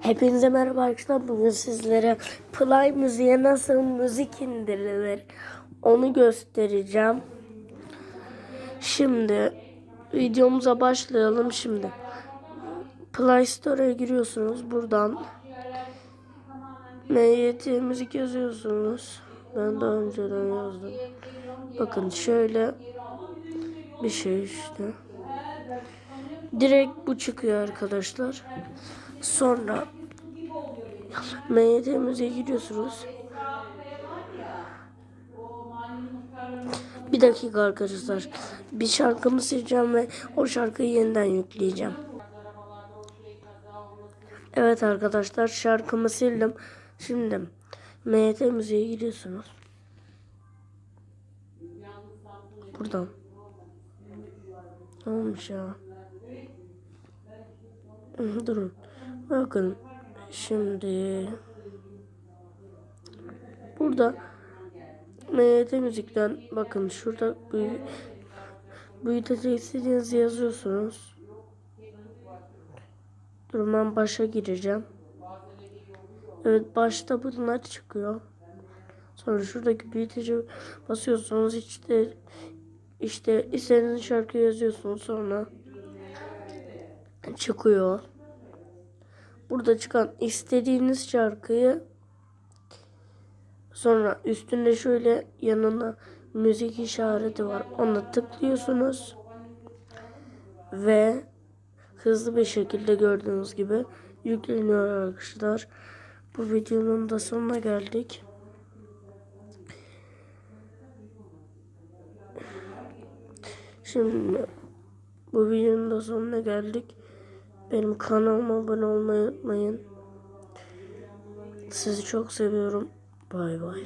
Hepinize merhaba arkadaşlar. Bugün sizlere Play Müziğe nasıl müzik indirilir onu göstereceğim. Şimdi videomuza başlayalım şimdi. Play Store'a giriyorsunuz. Buradan MYT müzik yazıyorsunuz. Ben daha önceden yazdım. Bakın şöyle bir şey işte. Direkt bu çıkıyor arkadaşlar. Sonra MYT müziğe giriyorsunuz. Bir dakika arkadaşlar. Bir şarkımı sileceğim ve o şarkıyı yeniden yükleyeceğim. Evet arkadaşlar şarkımı sildim. Şimdi MYT müziğe giriyorsunuz. Buradan. Ne olmuş ya? Durun. Bakın. Şimdi burada MYT müzikten bakın şurada bu bu istediğinizi yazıyorsunuz. Durun ben başa gireceğim. Evet başta bunlar çıkıyor. Sonra şuradaki büyüteci basıyorsunuz işte işte istediğiniz şarkıyı yazıyorsunuz sonra çıkıyor. Burada çıkan istediğiniz şarkıyı sonra üstünde şöyle yanına müzik işareti var. Ona tıklıyorsunuz ve hızlı bir şekilde gördüğünüz gibi yükleniyor arkadaşlar. Bu videonun da sonuna geldik. Şimdi bu videonun da sonuna geldik. Benim kanalıma abone olmayı unutmayın. Sizi çok seviyorum. Bay bay.